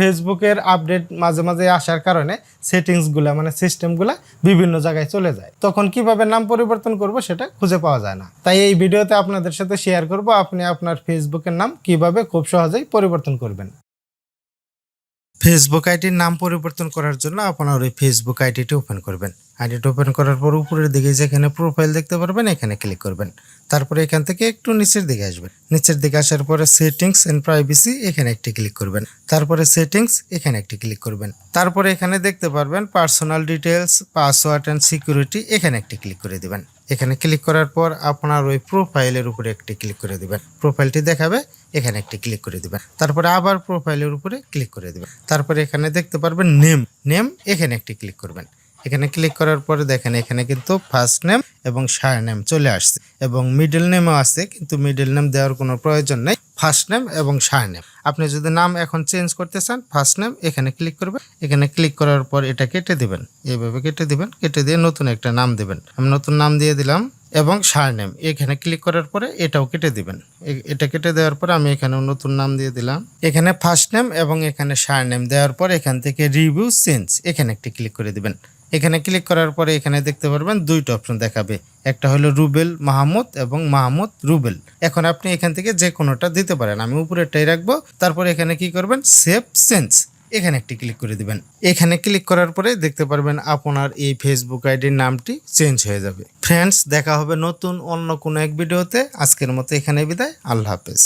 ফেসবুকের আপডেট মাঝে মাঝে আসার কারণে সেটিংসগুলা মানে সিস্টেমগুলা বিভিন্ন জায়গায় চলে যায়। তখন কীভাবে নাম পরিবর্তন করব সেটা খুঁজে পাওয়া যায় না। তাই এই ভিডিওতে আপনাদের সাথে শেয়ার করব আপনি আপনার ফেসবুকের নাম কীভাবে খুব সহজেই পরিবর্তন করবেন। ফেসবুক আইডির নাম পরিবর্তন করার জন্য আপনার ওই ফেসবুক আইডিটি ওপেন করবেন। আইডিটা ওপেন করার পর উপরের দিকে যেখানে প্রোফাইল দেখতে পারবেন, এখানে ক্লিক করবেন। তারপরে এখান থেকে একটু নিচের দিকে আসবেন। নিচের দিকে আসার পরে সেটিংস এন্ড প্রাইভেসি এখানে একটি ক্লিক করবেন। তারপরে সেটিংস এখানে একটি ক্লিক করবেন। তারপরে এখানে দেখতে পারবেন personal details password and security এখানে একটি ক্লিক করে দিবেন। এখানে ক্লিক করার পর আপনার ওই প্রোফাইলের উপরে একটি ক্লিক করে দিবেন। প্রোফাইলটি দেখাবে, এখানে একটি ক্লিক করে দিবেন। তারপরে আবার প্রোফাইলের উপরে ক্লিক করে দিবেন। তারপরে এখানে দেখতে পারবেন নেম নেম এখানে একটি ক্লিক করবেন। এখানে ক্লিক করার পরে দেখেন এখানে কিন্তু ফার্স্ট নেম এবং সার নেম চলে আসছে এবং মিডল নেমও আছে, কিন্তু মিডল নেম দেওয়ার কোনো প্রয়োজন নেই। ফার্স্ট নেম এবং সার নেম আপনি যদি নাম এখন চেঞ্জ করতে চান ফার্স্ট নেম এখানে ক্লিক করবেন। এখানে ক্লিক করার পর এটা কেটে দিবেন। এইভাবে কেটে দিবেন, কেটে দিয়ে নতুন একটা নাম দেবেন। আমি নতুন নাম দিয়ে দিলাম এবং সার নেম এখানে ক্লিক করার পরে এটাও কেটে দিবেন। এটা কেটে দেওয়ার পরে আমি এখানে নতুন নাম দিয়ে দিলাম। এখানে ফার্স্ট নেম এবং এখানে সার নেম দেওয়ার পর এখান থেকে রিভিউ চেঞ্জ এখানে একটি ক্লিক করে দিবেন। এখানে ক্লিক করার পরে এখানে দেখতে পারবেন দুইটা অপশন দেখাবে। একটা হলো রুবেল মাহমুদ এবং মাহমুদ রুবেল। এখন আপনি এখান থেকে যে কোনোটা দিতে পারেন, আমি উপরেরটাই রাখব। তারপরে এখানে কি করবেন? সেভ চেঞ্জ এখানে একটি ক্লিক করে দিবেন। এখানে ক্লিক করার পরে দেখতে পারবেন আপনার এই ফেসবুক আইডির নামটি চেঞ্জ হয়ে যাবে। ফ্রেন্ডস দেখা হবে নতুন অন্য কোনো এক ভিডিওতে আজকের মতো এখানে বিদায়। আল্লাহ হাফেজ।